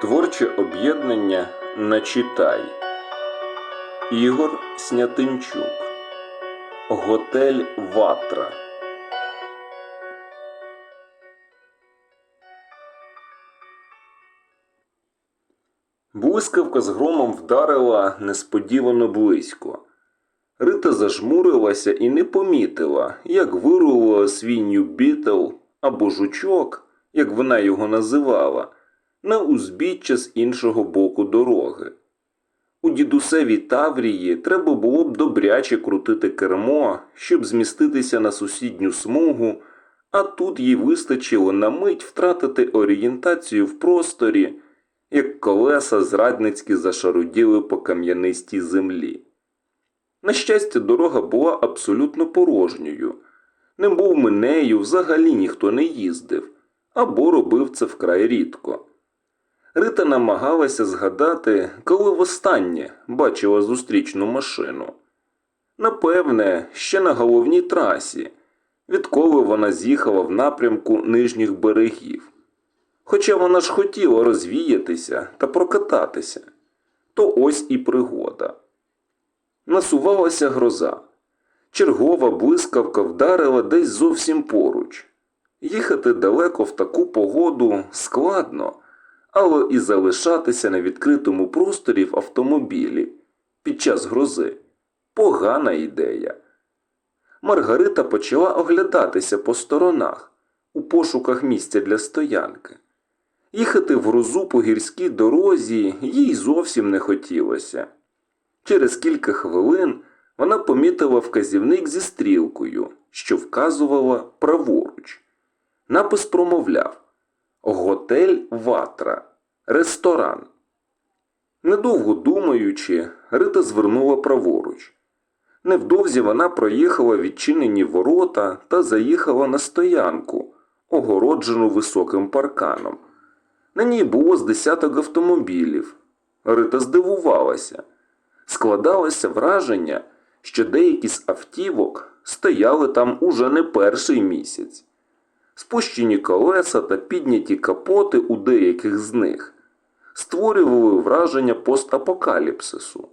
Творче об'єднання Начитай. Ігор Снятинчук. Готель Ватра. Блискавка з громом вдарила несподівано близько. Рита зажмурилася і не помітила, як вирулила свій нюбітел або жучок, як вона його називала, на узбіччя з іншого боку дороги. У дідусевій Таврії треба було б добряче крутити кермо, щоб зміститися на сусідню смугу, а тут їй вистачило на мить втратити орієнтацію в просторі, як колеса зрадницьки зашаруділи по кам'янистій землі. На щастя, дорога була абсолютно порожньою. Не був нею взагалі ніхто не їздив, або робив це вкрай рідко. Рита намагалася згадати, коли востаннє бачила зустрічну машину. Напевне, ще на головній трасі, відколи вона з'їхала в напрямку нижніх берегів. Хоча вона ж хотіла розвіятися та прокататися, то ось і пригода. Насувалася гроза. Чергова блискавка вдарила десь зовсім поруч. Їхати далеко в таку погоду складно, але і залишатися на відкритому просторі в автомобілі під час грози погана ідея. Маргарита почала оглядатися по сторонах у пошуках місця для стоянки. Їхати в грозу по гірській дорозі їй зовсім не хотілося. Через кілька хвилин вона помітила вказівник зі стрілкою, що вказувала праворуч. Напис промовляв Готель Ватра. Ресторан. Недовго думаючи, Рита звернула праворуч. Невдовзі вона проїхала відчинені ворота та заїхала на стоянку, огороджену високим парканом. На ній було з десяток автомобілів. Рита здивувалася. Складалося враження, що деякі з автівок стояли там уже не перший місяць. Спущені колеса та підняті капоти у деяких з них створювали враження постапокаліпсису.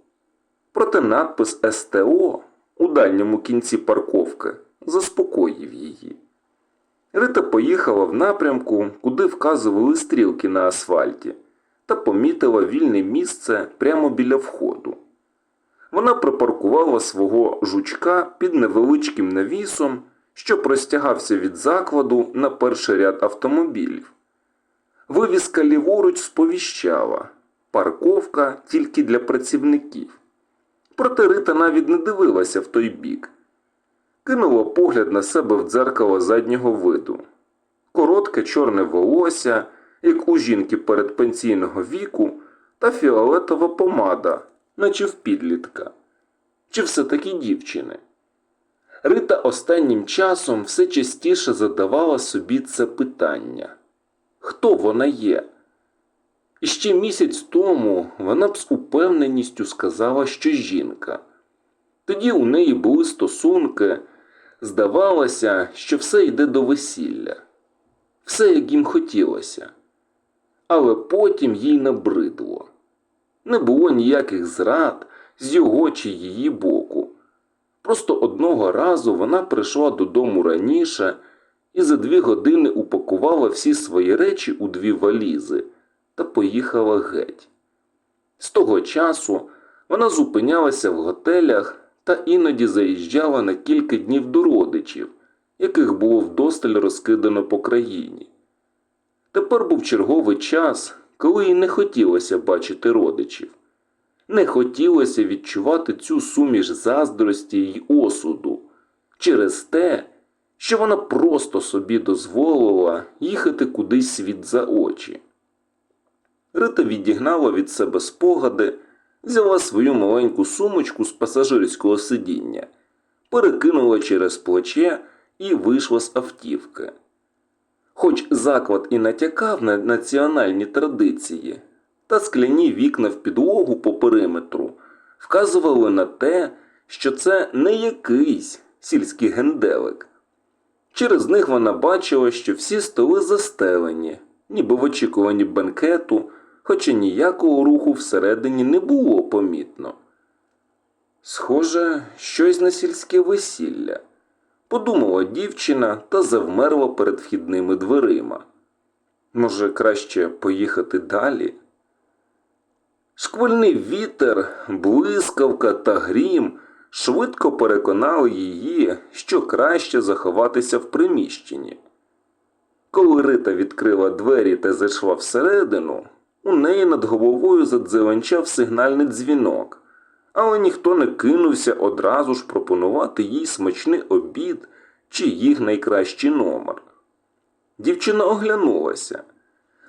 Проте надпис СТО у дальньому кінці парковки заспокоїв її. Рита поїхала в напрямку, куди вказували стрілки на асфальті, та помітила вільне місце прямо біля входу. Вона припаркувала свого жучка під невеличким навісом, що простягався від закладу на перший ряд автомобілів. Вивіска ліворуч сповіщала парковка тільки для працівників. Проте Рита навіть не дивилася в той бік. Кинула погляд на себе в дзеркало заднього виду. Коротке чорне волосся, як у жінки передпенсійного віку, та фіолетова помада, наче в підлітка. Чи все-таки дівчини? Рита останнім часом все частіше задавала собі це питання хто вона є? І ще місяць тому вона б з упевненістю сказала, що жінка. Тоді у неї були стосунки, здавалося, що все йде до весілля, все як їм хотілося. Але потім їй набридло. Не було ніяких зрад з його чи її боку. Просто одного разу вона прийшла додому раніше і за дві години упакувала всі свої речі у дві валізи та поїхала геть. З того часу вона зупинялася в готелях та іноді заїжджала на кілька днів до родичів, яких було вдосталь розкидано по країні. Тепер був черговий час, коли їй не хотілося бачити родичів. Не хотілося відчувати цю суміш заздрості й осуду через те, що вона просто собі дозволила їхати кудись світ за очі. Рита відігнала від себе спогади, взяла свою маленьку сумочку з пасажирського сидіння, перекинула через плече і вийшла з автівки. Хоч заклад і натякав на національні традиції, та скляні вікна в підлогу по периметру вказували на те, що це не якийсь сільський генделик. Через них вона бачила, що всі столи застелені, ніби в очікуванні бенкету, хоча ніякого руху всередині не було помітно. Схоже, щось на сільське весілля, подумала дівчина та завмерла перед вхідними дверима. Може, краще поїхати далі? Шквальний вітер, блискавка та грім швидко переконали її, що краще заховатися в приміщенні. Коли Рита відкрила двері та зайшла всередину, у неї над головою задзеленчав сигнальний дзвінок, але ніхто не кинувся одразу ж пропонувати їй смачний обід чи їх найкращий номер. Дівчина оглянулася.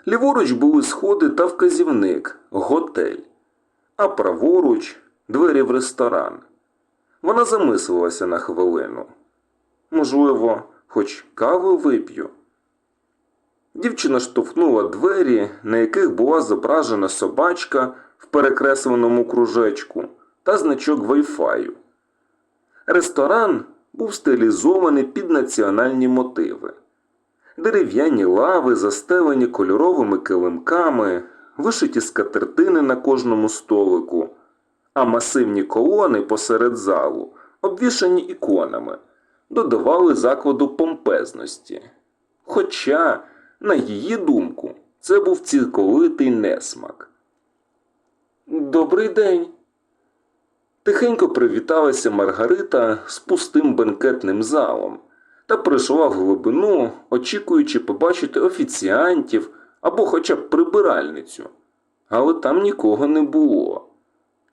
Ліворуч були сходи та вказівник готель, а праворуч двері в ресторан. Вона замислилася на хвилину. Можливо, хоч каву вип'ю. Дівчина штовхнула двері, на яких була зображена собачка в перекресленому кружечку та значок Wi-Fi. Ресторан був стилізований під національні мотиви. Дерев'яні лави, застелені кольоровими килимками, вишиті скатертини на кожному столику, а масивні колони посеред залу, обвішані іконами, додавали закладу помпезності. Хоча, на її думку, це був цілковитий несмак. Добрий день. Тихенько привіталася Маргарита з пустим бенкетним залом та прийшла в глибину, очікуючи побачити офіціантів або хоча б прибиральницю. Але там нікого не було.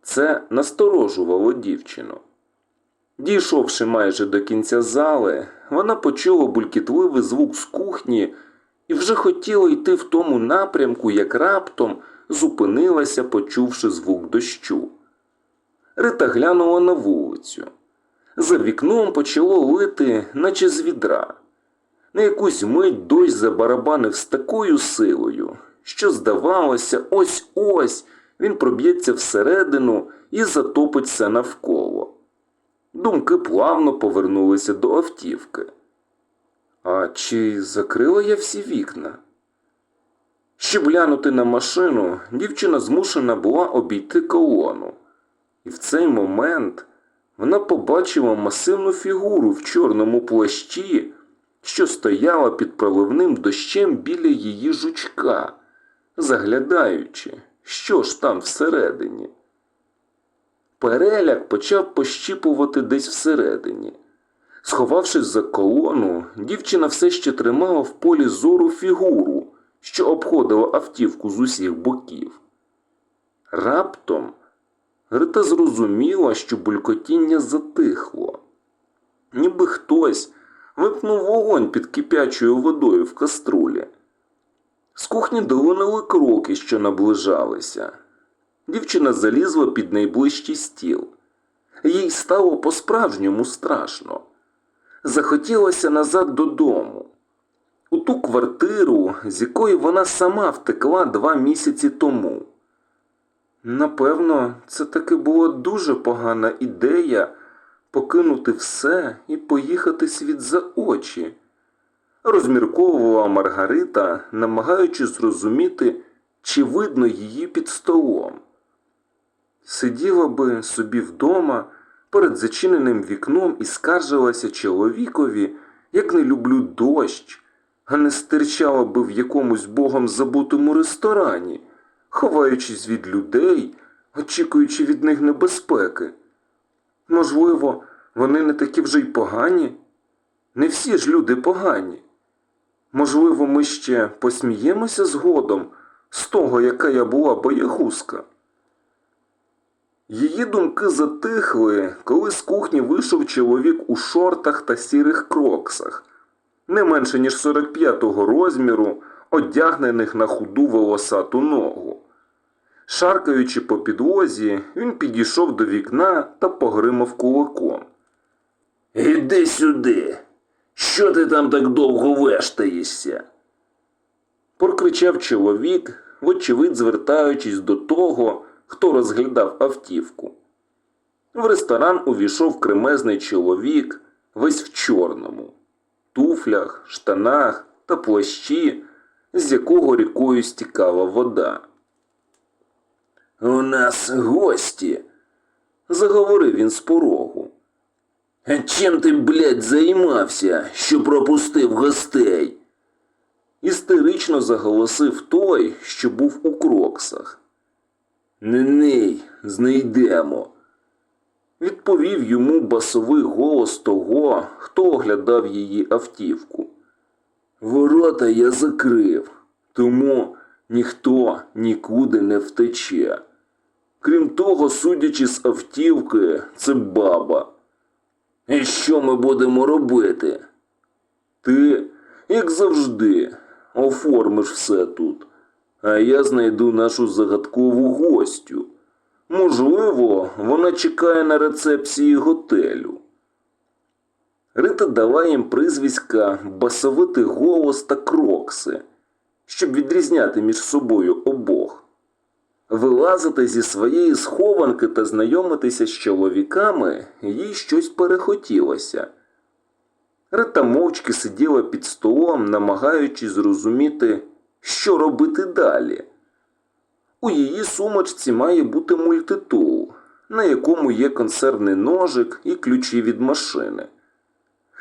Це насторожувало дівчину. Дійшовши майже до кінця зали, вона почула булькітливий звук з кухні і вже хотіла йти в тому напрямку, як раптом зупинилася, почувши звук дощу. Рита глянула на вулицю. За вікном почало лити, наче з відра. На якусь мить дощ забарабанив з такою силою, що, здавалося, ось ось він проб'ється всередину і затопить все навколо. Думки плавно повернулися до автівки. А чи закрила я всі вікна? Щоб глянути на машину, дівчина змушена була обійти колону. І в цей момент вона побачила масивну фігуру в чорному плащі, що стояла під проливним дощем біля її жучка, заглядаючи, що ж там всередині. Переляк почав пощіпувати десь всередині. Сховавшись за колону, дівчина все ще тримала в полі зору фігуру, що обходила автівку з усіх боків. Раптом Рита зрозуміла, що булькотіння затихло, ніби хтось випнув вогонь під кипячою водою в каструлі. З кухні долинили кроки, що наближалися. Дівчина залізла під найближчий стіл. Їй стало по-справжньому страшно. Захотілося назад додому, у ту квартиру, з якої вона сама втекла два місяці тому. Напевно, це таки була дуже погана ідея покинути все і поїхати світ за очі, розмірковувала Маргарита, намагаючись зрозуміти, чи видно її під столом. Сиділа би собі вдома перед зачиненим вікном і скаржилася чоловікові, як не люблю дощ, а не стирчала би в якомусь богом забутому ресторані, ховаючись від людей, очікуючи від них небезпеки. Можливо, вони не такі вже й погані? Не всі ж люди погані. Можливо, ми ще посміємося згодом з того, яка я була боягузка. Її думки затихли, коли з кухні вийшов чоловік у шортах та сірих кроксах, не менше ніж 45-го розміру, одягнених на худу волосату ногу. Шаркаючи по підлозі, він підійшов до вікна та погримав кулаком. Іди сюди. Що ти там так довго вештаєшся? прокричав чоловік, вочевидь звертаючись до того, хто розглядав автівку. В ресторан увійшов кремезний чоловік, весь в чорному, туфлях, штанах та плащі, з якого рікою стікала вода. У нас гості, заговорив він з порогу. Чим ти, блядь, займався, що пропустив гостей? Істерично заголосив той, що був у кроксах. Не ней, знайдемо. Відповів йому басовий голос того, хто оглядав її автівку. Ворота я закрив, тому ніхто нікуди не втече. Крім того, судячи з автівки, це баба. І що ми будемо робити? Ти, як завжди, оформиш все тут, а я знайду нашу загадкову гостю. Можливо, вона чекає на рецепції готелю. Рита дала їм прізвиська басовитий голос та крокси, щоб відрізняти між собою обох. Вилазити зі своєї схованки та знайомитися з чоловіками їй щось перехотілося. Рита мовчки сиділа під столом, намагаючись зрозуміти, що робити далі. У її сумочці має бути мультитул, на якому є консервний ножик і ключі від машини.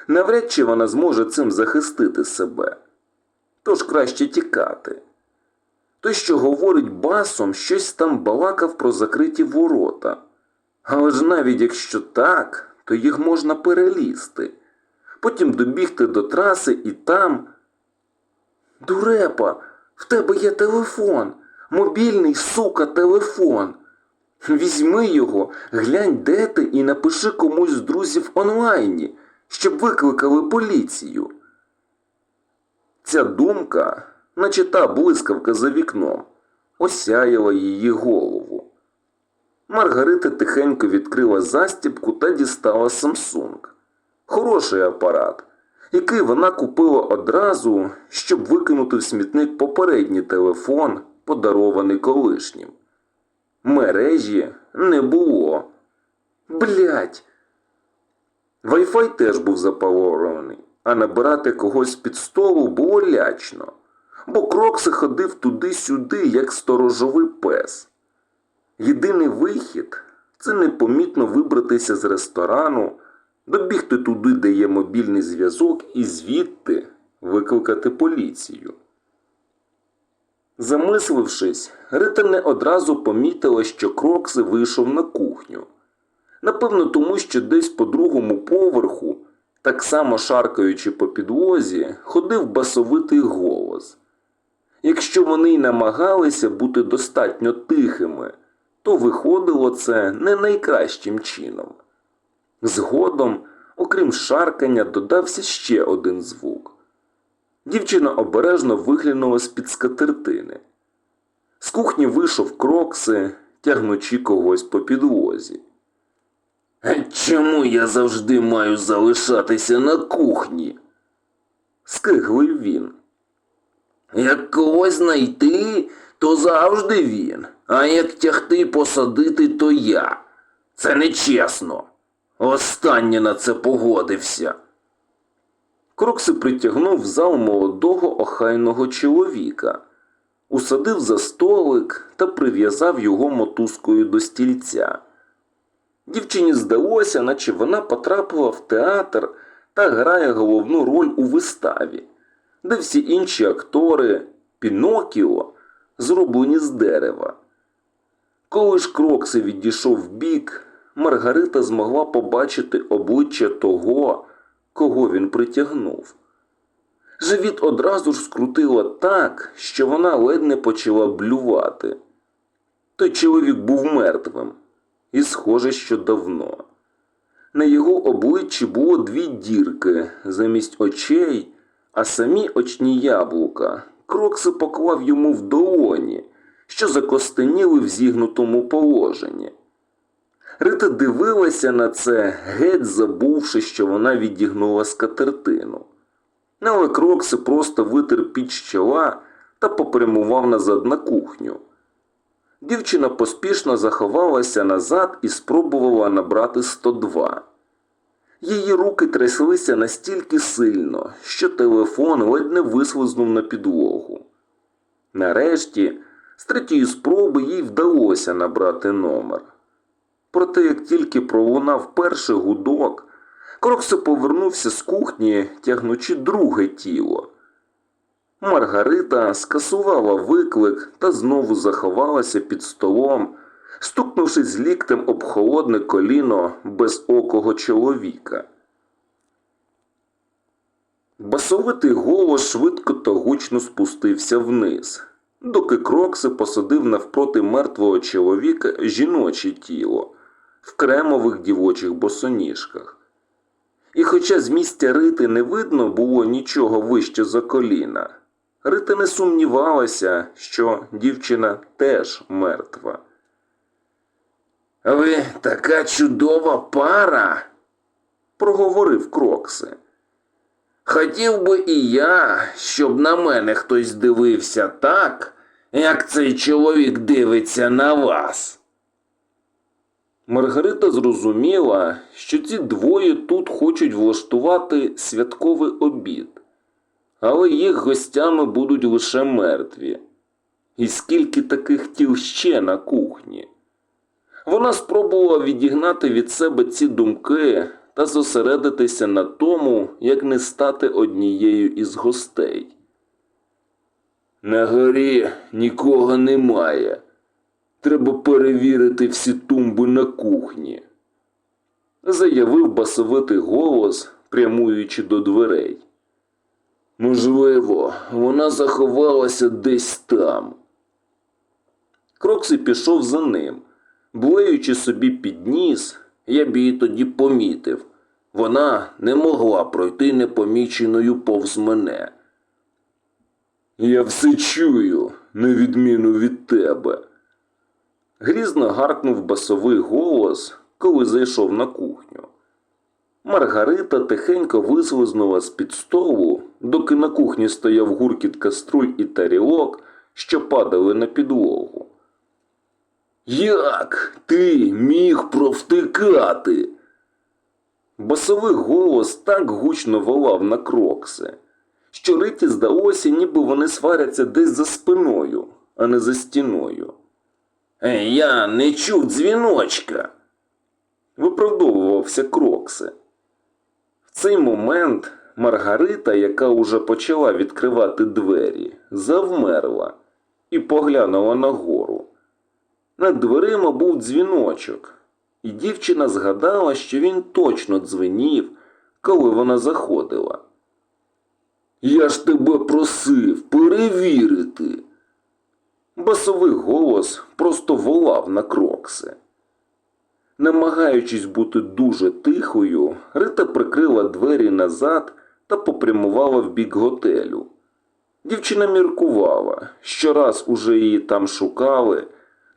Навряд чи вона зможе цим захистити себе. Тож краще тікати. Той, що говорить басом, щось там балакав про закриті ворота. Але ж навіть якщо так, то їх можна перелізти, потім добігти до траси і там. Дурепа, в тебе є телефон, мобільний сука телефон. Візьми його, глянь, де ти, і напиши комусь з друзів онлайні, щоб викликали поліцію. Ця думка, наче та блискавка за вікном, осяяла її голову. Маргарита тихенько відкрила застібку та дістала Samsung. Хороший апарат, який вона купила одразу, щоб викинути в смітник попередній телефон, подарований колишнім. Мережі не було. Блять. Wi-Fi теж був запалований, а набирати когось під столу було лячно, бо Крокси ходив туди-сюди, як сторожовий пес. Єдиний вихід це непомітно вибратися з ресторану, добігти туди, де є мобільний зв'язок, і звідти викликати поліцію. Замислившись, Рита не одразу помітила, що Крокси вийшов на кухню. Напевно, тому що десь по другому поверху, так само шаркаючи по підлозі, ходив басовитий голос. Якщо вони й намагалися бути достатньо тихими, то виходило це не найкращим чином. Згодом, окрім шаркання, додався ще один звук. Дівчина обережно виглянула з-під скатертини. З кухні вийшов крокси, тягнучи когось по підлозі. Чому я завжди маю залишатися на кухні? скиглив він. Як когось знайти, то завжди він, а як тягти посадити, то я. Це нечесно. Останнє на це погодився. Крокси притягнув в зал молодого охайного чоловіка, усадив за столик та прив'язав його мотузкою до стільця. Дівчині здалося, наче вона потрапила в театр та грає головну роль у виставі, де всі інші актори Пінокіо зроблені з дерева. Коли ж Крокси відійшов вбік, Маргарита змогла побачити обличчя того, кого він притягнув. Живіт одразу ж скрутило так, що вона ледь не почала блювати. Той чоловік був мертвим, і схоже, що давно. На його обличчі було дві дірки замість очей, а самі очні яблука Крокси поклав йому в долоні, що закостеніли в зігнутому положенні. Рита дивилася на це, геть забувши, що вона відігнула скатертину. Але Крокси просто витер піч чола та попрямував назад на кухню. Дівчина поспішно заховалася назад і спробувала набрати 102. Її руки тряслися настільки сильно, що телефон ледь не вислизнув на підлогу. Нарешті З третьої спроби їй вдалося набрати номер. Проте, як тільки пролунав перший гудок, Крокси повернувся з кухні, тягнучи друге тіло. Маргарита скасувала виклик та знову заховалася під столом, стукнувшись з ліктем об холодне коліно безокого чоловіка. Басовитий голос швидко та гучно спустився вниз, доки Крокси посадив навпроти мертвого чоловіка жіноче тіло в кремових дівочих босоніжках. І хоча з місця Рити не видно було нічого вище за коліна, Рита не сумнівалася, що дівчина теж мертва. Ви така чудова пара, проговорив Крокси. Хотів би і я, щоб на мене хтось дивився так, як цей чоловік дивиться на вас. Маргарита зрозуміла, що ці двоє тут хочуть влаштувати святковий обід, але їх гостями будуть лише мертві. І скільки таких тіл ще на кухні? Вона спробувала відігнати від себе ці думки та зосередитися на тому, як не стати однією із гостей. На горі нікого немає. Треба перевірити всі тумби на кухні, заявив басовитий голос, прямуючи до дверей. Можливо, вона заховалася десь там. Кроксі пішов за ним, блеючи собі під ніс, я б її тоді помітив. Вона не могла пройти непоміченою повз мене. Я все чую, на відміну від тебе. Грізно гаркнув басовий голос, коли зайшов на кухню. Маргарита тихенько вислизнула з-під столу, доки на кухні стояв гуркіт каструль і тарілок, що падали на підлогу. Як ти міг провтикати? Басовий голос так гучно волав на крокси, що Риті здалося, ніби вони сваряться десь за спиною, а не за стіною. Ей, я не чув дзвіночка. Виправдовувався Крокси. В цей момент Маргарита, яка уже почала відкривати двері, завмерла і поглянула нагору. Над дверима був дзвіночок, і дівчина згадала, що він точно дзвенів, коли вона заходила. Я ж тебе просив перевірити. Басовий голос просто волав на крокси. Намагаючись бути дуже тихою, Рита прикрила двері назад та попрямувала в бік готелю. Дівчина міркувала, що раз уже її там шукали,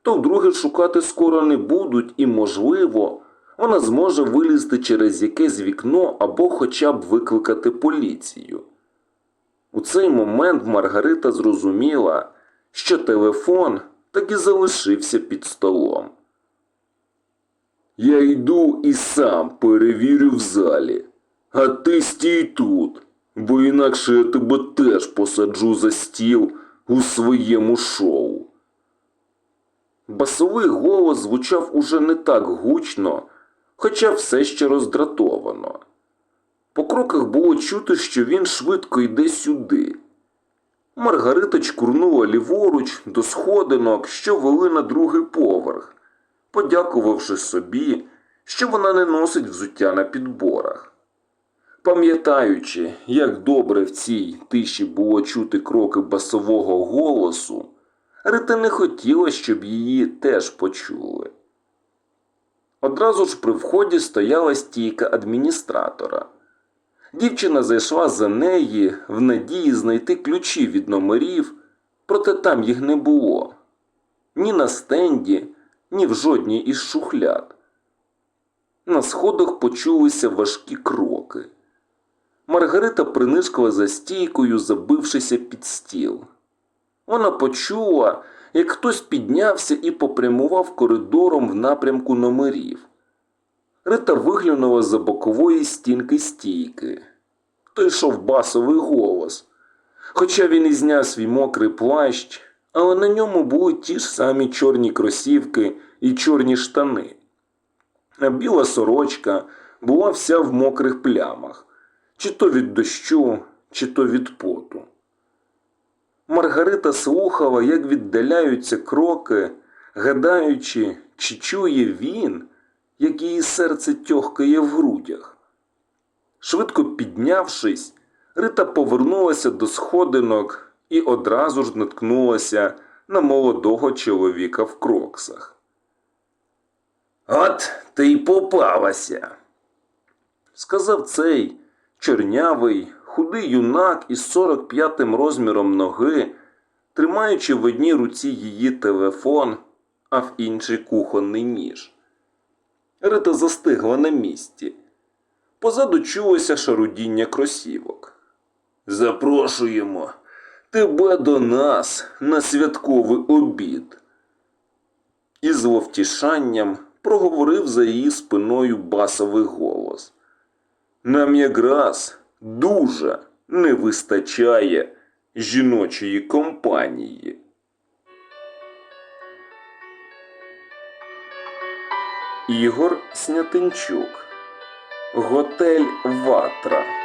то вдруге шукати скоро не будуть і, можливо, вона зможе вилізти через якесь вікно або хоча б викликати поліцію. У цей момент Маргарита зрозуміла, що телефон так і залишився під столом. Я йду і сам перевірю в залі, а ти стій тут, бо інакше я тебе теж посаджу за стіл у своєму шоу. Басовий голос звучав уже не так гучно, хоча все ще роздратовано. По кроках було чути, що він швидко йде сюди. Маргарита чкурнула ліворуч до сходинок, що вели на другий поверх, подякувавши собі, що вона не носить взуття на підборах. Пам'ятаючи, як добре в цій тиші було чути кроки басового голосу, Рита не хотіла, щоб її теж почули. Одразу ж при вході стояла стійка адміністратора. Дівчина зайшла за неї в надії знайти ключі від номерів, проте там їх не було ні на стенді, ні в жодній із шухляд. На сходах почулися важкі кроки. Маргарита принишкала за стійкою, забившися під стіл. Вона почула, як хтось піднявся і попрямував коридором в напрямку номерів. Рита виглянула за бокової стінки стійки. То йшов басовий голос. Хоча він і зняв свій мокрий плащ, але на ньому були ті ж самі чорні кросівки і чорні штани. А біла сорочка була вся в мокрих плямах, чи то від дощу, чи то від поту. Маргарита слухала, як віддаляються кроки, гадаючи, чи чує він, як її серце тьохкає в грудях. Швидко піднявшись, Рита повернулася до сходинок і одразу ж наткнулася на молодого чоловіка в кроксах. От ти й попалася, сказав цей чорнявий, худий юнак із 45-м розміром ноги, тримаючи в одній руці її телефон, а в інший кухонний ніж. Рита застигла на місці. Позаду чулося шарудіння кросівок. Запрошуємо тебе до нас на святковий обід. І з вовтішанням проговорив за її спиною басовий голос. Нам якраз дуже не вистачає жіночої компанії. Ігор Снятинчук Готель Ватра